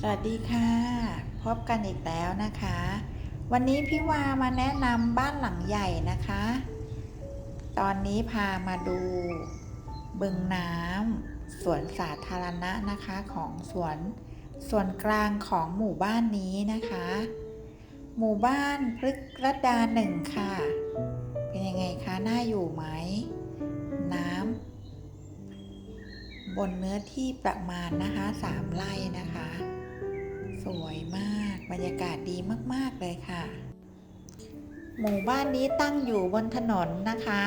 สวัสดีค่ะ พบกันอีกแล้วนะคะ วันนี้พี่วามาแนะนำบ้านหลังใหญ่นะคะ ตอนนี้พามาดู บึงน้ำสวนสาธารณะนะคะของสวนส่วนกลางของหมู่บ้านนี้นะคะ หมู่บ้านพฤกษรดาหนึ่งค่ะ เป็นยังไงคะน่าอยู่ไหม น้ำบนเนื้อที่ประมาณนะคะสามไร่นะคะ สวยมากบรรยากาศดีมาก ๆ เลยค่ะ หมู่บ้านนี้ตั้งอยู่บนถนนนะคะ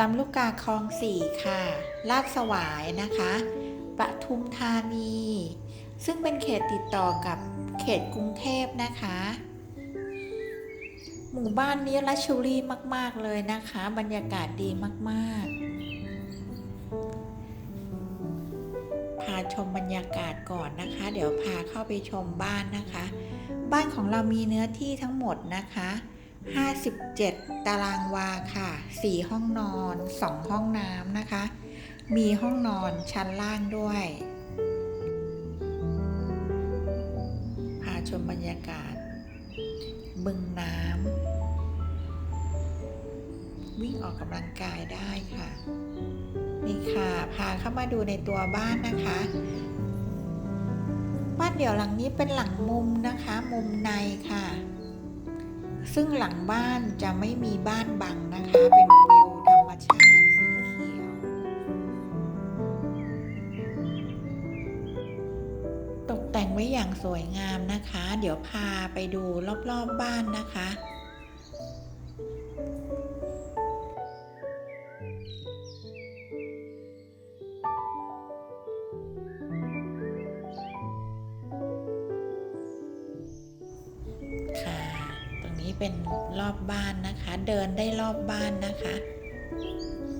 ลำลูกกาคลองสี่ค่ะ ลาดสวายนะคะปทุมธานี ซึ่งเป็นเขตติดต่อกับเขตกรุงเทพนะคะ หมู่บ้านนี้รัชชูรี่มาก ๆ เลยนะคะ บรรยากาศดีมาก ๆาชมบรรยากาศก่อนนะคะ เดี๋ยวพาเข้าไปชมบ้านนะคะ บ้านของเรามีเนื้อที่ทั้งหมดนะคะ 57 ตารางวาค่ะ 4 ห้องนอน 2 ห้องน้ำนะคะ มีห้องนอนชั้นล่างด้วย พาชมบรรยากาศ บึงน้ำวิ่งออกกำลังกายได้ค่ะ นี่ค่ะพาเข้ามาดูในตัวบ้านนะคะบ้านเดี่ยวหลังนี้เป็นหลังมุมนะคะ มุมในค่ะ ซึ่งหลังบ้านจะไม่มีบ้านบังนะคะ เป็นวิวธรรมชาติสีเขียว ตกแต่งไว้อย่างสวยงามนะคะ เดี๋ยวพาไปดูรอบๆบบ้านนะคะค่ะ เป็นรอบบ้านนะคะ เดินได้รอบบ้านนะคะ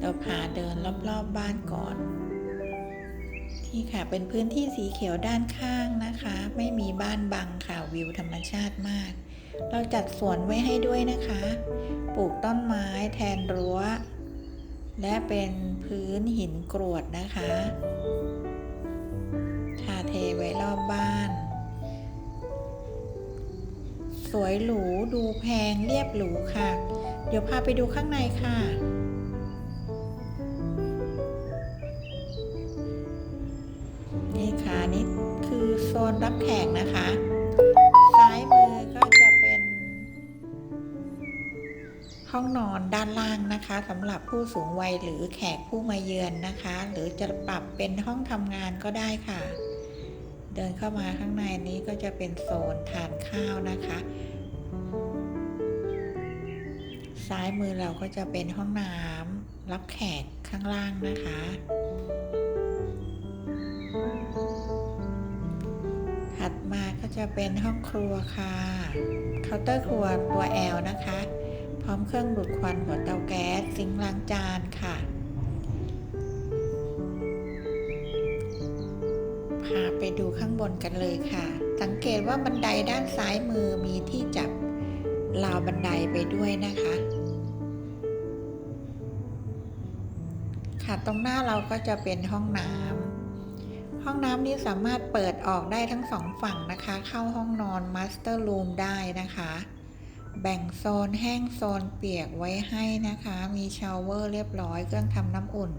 เราพาเดินรอบๆบบ้านก่อนที่ค่ะเป็นพื้นที่สีเขียวด้านข้างนะคะ ไม่มีบ้านบังค่ะวิวธรรมชาติมาก เราจัดสวนไว้ให้ด้วยนะคะ ปลูกต้นไม้แทนรั้ว และเป็นพื้นหินกรวดนะคะ สวยหรู ดูแพงเรียบหรูค่ะ เดี๋ยวพาไปดูข้างในค่ะ นี่ค่ะนี่คือโซนรับแขกนะคะ ซ้ายมือก็จะเป็น ห้องนอนด้านล่างนะคะสำหรับผู้สูงวัยหรือแขกผู้มาเยือนนะคะ หรือจะปรับเป็นห้องทำงานก็ได้ค่ะ เดินเข้ามาข้างในนี้ก็จะเป็นโซนทานข้าวนะคะ ซ้ายมือเราก็จะเป็นห้องน้ำรับแขกข้างล่างนะคะถัดมาก็จะเป็นห้องครัวค่ะ เคาน์เตอร์ครัวตัว L นะคะ พร้อมเครื่องดูดควันหัวเตาแก๊สซิงล้างจานค่ะ พาไปดูข้างบนกันเลยค่ะ สังเกตว่าบันไดด้านซ้ายมือมีที่จับราวบันไดไปด้วยนะคะ ค่ะตรงหน้าเราก็จะเป็นห้องน้ำห้องน้ำนี้สามารถเปิดออกได้ทั้งสองฝั่งนะคะ เข้าห้องนอนมาสเตอร์รูมได้นะคะ แบ่งโซนแห้งโซนเปียกไว้ให้นะคะ มีชาวเวอร์เรียบร้อยเครื่องทำน้ำอุ่น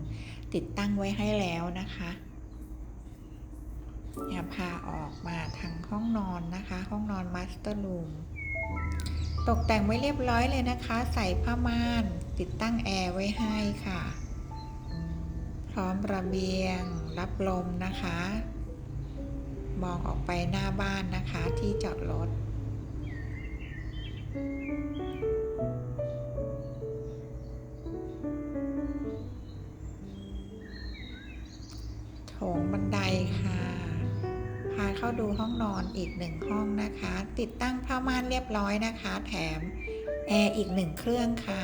ติดตั้งไว้ให้แล้วนะคะ อย่าพาออกมาทางห้องนอนนะคะ ห้องนอนมาสเตอร์รูมตกแต่งไว้เรียบร้อยเลยนะคะ ใส่ผ้าม่านติดตั้งแอร์ไว้ให้ค่ะ พร้อมระเบียง รับลมนะคะ มองออกไปหน้าบ้านนะคะที่จอดรถโถงบันไดค่ะ เข้าดูห้องนอนอีกหนึ่งห้องนะคะ ติดตั้งผ้าม่านเรียบร้อยนะคะ แถมแอร์อีกหนึ่งเครื่องค่ะ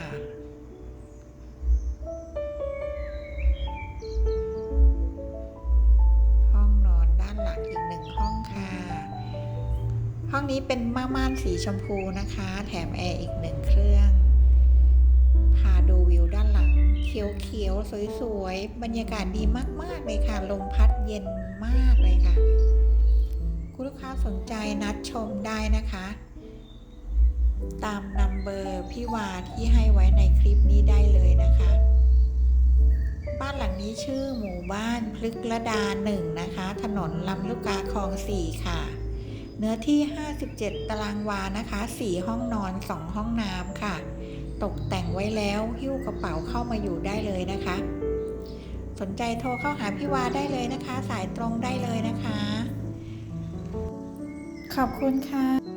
ห้องนอนด้านหลังอีกหนึ่งห้องค่ะห้องนี้เป็นม่าม่านสีชมพูนะคะ แถมแอร์อีกหนึ่งเครื่อง พาดูวิวด้านหลัง เขียวๆ สวยๆ บรรยากาศดีมากๆเลยค่ะ ลมพัดเย็นมากเลยค่ะ คุณลูกค้าสนใจนัดชมได้นะคะ ตามนัมเบอร์พี่วาที่ให้ไว้ในคลิปนี้ได้เลยนะคะ บ้านหลังนี้ชื่อหมู่บ้านพฤกระดาหนึ่งนะคะ ถนนลำลูกกาคลองสี่ค่ะ เนื้อที่ 57 ตารางวานะคะ 4 ห้องนอน 2 ห้องน้ำค่ะ ตกแต่งไว้แล้วหิ้วกระเป๋าเข้ามาอยู่ได้เลยนะคะ สนใจโทรเข้าหาพี่วาได้เลยนะคะ สายตรงได้เลยนะคะ ขอบคุณค่ะ